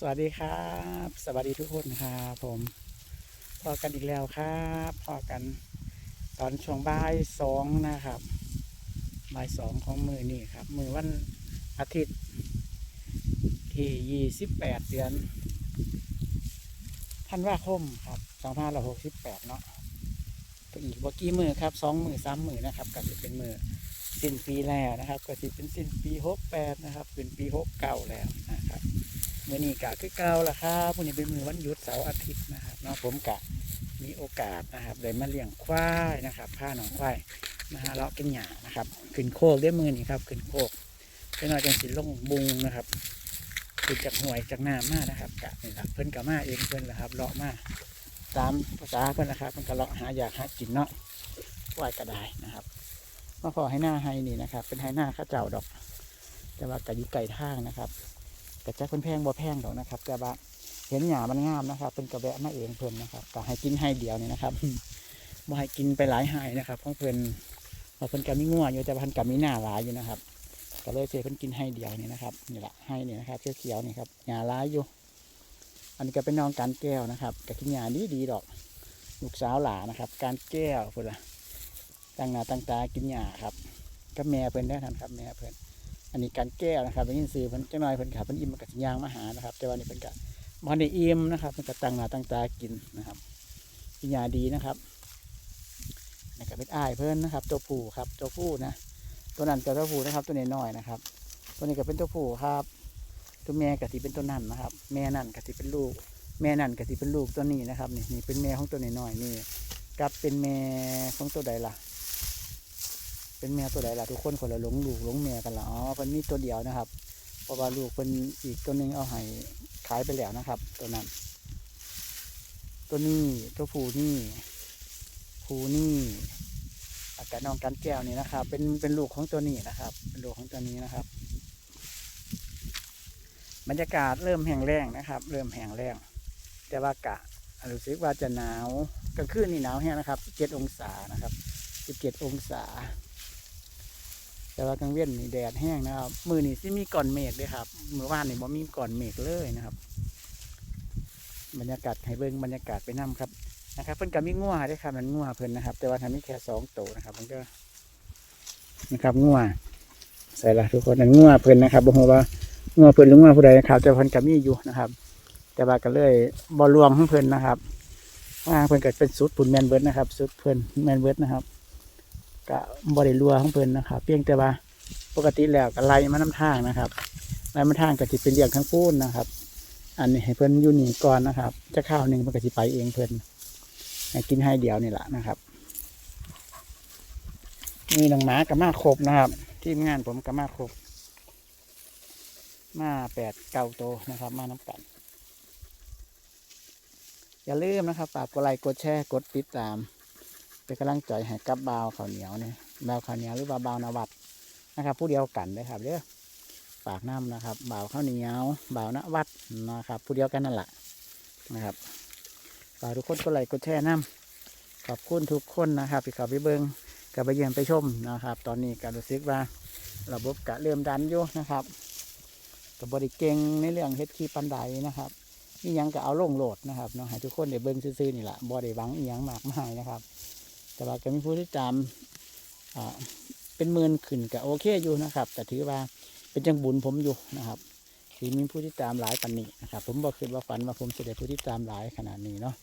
สวัสดีครับ สวัสดีทุกคนครับผมพอกันอีกแล้วครับพอกันตอนช่วงบ่ายสองนะครับบ่ายสองของมือนี่ครับ มือวันอาทิตย์ที่ยี่สิบแปดเดือนธันวาคมครับสองพันหกสิบแปดเนาะก็อีกว่ากี่มือครับสองมือสามมือนะครับก็จะเป็นมือสิ้นปีแล้วนะครับก็จะเป็นสิ้นปีหกแปดนะครับเป็นปีหกเก้าแล้วนะครับ มื่อนี้กะคือเก่าละครับมื่อนี้เป็นมือวันหยุดเสาร์อาทิตย์นะครับเนาะผมกะมีโอกาสนะครับได้มาเลี้ยงควายนะครับผ้าหนองควายนะฮะเลาะกินหญ้านะครับขึ้นโคกด้วยมือนี่ครับขึ้นโคกเป็นหน่อยจังสิลงบุงนะครับขึ้นจากห่วยจากน้ำมานะครับกะนี่ละเพิ่นกะมาเองเพิ่นละครับเลาะมาตามภาษาเพิ่นนะครับเพิ่นกะเลาะหาอยากหากินเนาะควายก็ไดนะครับมาพอให้หน้าให้นี่นะครับ เป็นให้หน้าข้าเจ้าดอก แต่ว่ากะอยู่ไก่ทางนะครับ แต่จะเพิ่นแพงบ่แพงดอกนะครับ แต่ว่าเห็นหญ้ามันงามนะครับ เป็นกระแวะมาเองเพิ่นนะครับก็ให้กินให้เดียวนี่นะครับบ่ให้กินไปหลายให้นะครับของเพิ่นเพราะเพิ่นก็มีงัวอยู่แต่เพิ่นก็มีหน้าหลายอยู่นะครับก็เลยเสเพิ่นกินให้เดียวนี่นะครับนี่แหละให้นี่นะครับเขียวๆนี่ครับหญ้าหลายอยู่ อันนี้ก็เป็นน้องการแก้วนะครับก็กินหญ้าดีดีดอกลูกสาวหลานะครับ การแก้วเพิ่นละตั้งหน้าตั้งตากินหญ้าครับก็แม่เพิ่นได้ทันครับแม่เพิ่น อันนี้การแก้วนะครับเป็นยินซื้อเพิ่นจังน้อยเพิ่นขับเพิ่นอิ่มมันกับยางมาหานะครับ แต่ว่านี่เพิ่นกะบ่ได้อิ่มนะครับเพิ่นก็ตั้งหน้าตั้งตากินนะครับกินยาดีนะครับนี่ก็เป็นอ้ายเพิ่นนะครับ ตัวผู้ครับตัวผู้นะตัวนั้นก็ตัวผู้นะครับ ตัวนี้น้อยนะครับ ตัวนี้ก็เป็นตัวผู้ครับ ตัวแม่ก็สิเป็นตัวนั่นนะครับ แม่นั่นก็สิเป็นลูก แม่นั่นก็สิเป็นลูกตัวนี้นะครับ นี่นี่เป็นแม่ของตัวนี้น้อยนี่กับเป็นแม่ของตัวใดล่ะ เป็นแม่ตัวใดล่ะทุกคนคนละหลงลูกหลงแม่กันละอ๋อเพิ่นมีตัวเดียวนะครับเพราะว่าลูกเพิ่นอีกตัวหนึงเอาให้ขายไปแล้วนะครับ ตัวนั้น ตัวนี้ตัวผู้นี่ผู้นี่อากาศน้องกันแก้วนี่นะครับ เป็นเป็นลูกของตัวนี้นะครับ เป็นลูกของตัวนี้นะครับ บรรยากาศเริ่มแห้งแล้งนะครับ เริ่มแห้งแล้งแต่ว่ากะรู้สึกว่าจะหนาวกลางคืนนี่หนาวแห้งนะครับ เจ็ดองศานะครับสิบเจ็ดองศา แต่ว่ากลางเว้นนี่แดดแห้งนะครับ มือนี่ที่มีก่อนเมฆด้วยครับเมื่อวานนี่บ่มีก่อนเมฆเลยนะครับ บรรยากาศให้เบิ่งบรรยากาศไปนํครับนะครับเพิ่นก็มีงัวด้วยครับมันงัวเพิ่นนะครับ แต่ว่าทำมีแค่สองตัวนะครับ มันก็นะครับงัวใส่ละทุกคนนั่นงัวเพิ่นนะครับบ่ฮู้ว่างัวเพิ่นหรืองัวผู้ใดนะครับแต่เพิ่นก็มีอยู่นะครับ แต่ว่าก็เลยบ่รวมของเพิ่นนะครับว่าเพิ่นก็เป็นสุดปุ่นแมนเบิร์ดนะครับสุดเพิ่นแมนเบิร์ดนะครับ ก็บริรัวของเพิ่นนะครับ เพียงแต่ว่าปกติแล้วก็ไล่มาน้ำทางนะครับไล่มาทางก็จิเป็นเรียงทั้งปูนนะครับ อันนี้ให้เพิ่นอยู่นี่ก่อนนะครับ จะข้าวหนึ่งมันก็จิไปเองเพิ่นให้กินให้เดียวนี่แหละนะครับมีหน้องหมากับมาครบนะครับ ทีมงานผมกับมาครบ มาแปดเก้าโตนะครับ มาน้ำกันอย่าลืมนะครับฝากกดไลค์กดแชร์กดติดตาม เป็นกำลังใจให้กับบาวข้าวเหนียวเนี่ยบาวข้าวเหนียวหรือว่าบาวนวัดนะครับ ผู้เดียวกันเลยครับเด้อฝากน้ำนะครับบาวข้าวเหนียวบาวนวัดนะครับ ผู้เดียวกันนั่นแหละนะครับฝากทุกคนกดไลค์กดแชร์น้ำขอบคุณทุกคนนะครับที่เข้าไปเบิงกับไปเยี่ยมไปชมนะครับ ตอนนี้ก็รู้สึกว่าระบบกะเริ่มดันอยู่นะครับกับบริเก่งในเรื่องเฮ็ดคีปันไดนะครับนี่ยังก็เอาลงโหลดนะครับเนาะให้ทุกคนได้เบิ้งซื่อๆนี่แหละบ่ได้หวังอีหยังมากมายนะครับ แต่ว่าก็มีผู้ที่ตามเป็นหมื่นขึ้นก็โอเคอยู่นะครับแต่ถือว่าเป็นจังบุญผมอยู่นะครับที่มีผู้ที่ตามหลายปันนี้นะครับ ผมบอกคือว่าฝันว่าผมจะได้ผู้ที่ตามหลายขนาดนี้เนาะ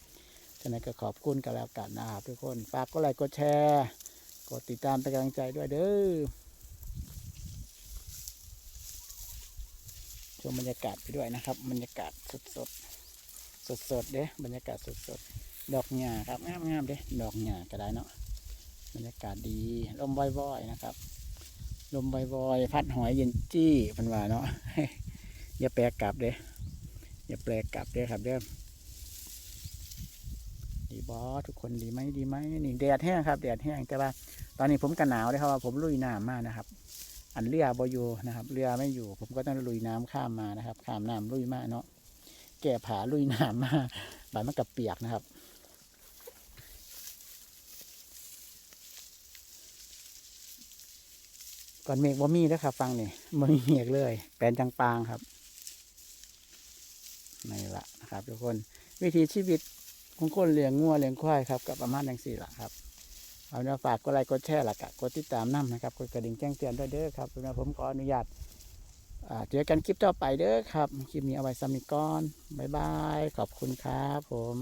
ฉะนั้นก็ขอบคุณกันแล้วกันนะครับทุกคนฝากกดไลค์กดแชร์กดติดตามเป็นกำลังใจด้วยเด้อชมบรรยากาศไปด้วยนะครับ บรรยากาศสดสด สดสดๆเด้บรรยากาศสดสดๆดอกหญ้าครับงามงามๆเด้ดอกหญ้าก็ได้เนาะบรรยากาศดีลมบ่อยๆนะครับ ลมบ่อยๆพัดหอยเย็นจี้เพันว่าเนาะอย่าแปลกลับเด้อย่าแปลกลับเด้ครับเด้อดีบอทุกคนดีไหมดีไหมนี่แดดแห้งครับแดดแห้งแต่ว่า ตอนนี้ผมกันหนาวเลยครับว่าผมลุยน้ำมานะครับ อันเรือบอยู่นะครับ เรือไม่อยู่ ผมก็ต้องลุยน้ำข้ามมานะครับ ข้ามน้ำลุยมากเนาะ แก่ผาลุยน้ำมาบานมันกับเปียกนะครับก่อนเมฆบ่มีแล้วครับฟังนี่มันมีเมฆเลย แปลนจังปางครับในละนะครับ ทุกคนวิธีชีวิตของคนเลี้ยงงัวเลี้ยงควายครับกับประมาณดังสี่ละครับเอาเนื้อฝากกดไลค์กดแชร์ละกะกดติดตามน้ำนะครับกดกระดิ่งแจ้งเตือนด้วยเด้อครับเพื่อผมขออนุญาต เจอกันคลิปต่อไปเด้อครับ คลิปนี้เอาไว้สามิก่อน บ๊ายบาย ขอบคุณครับผม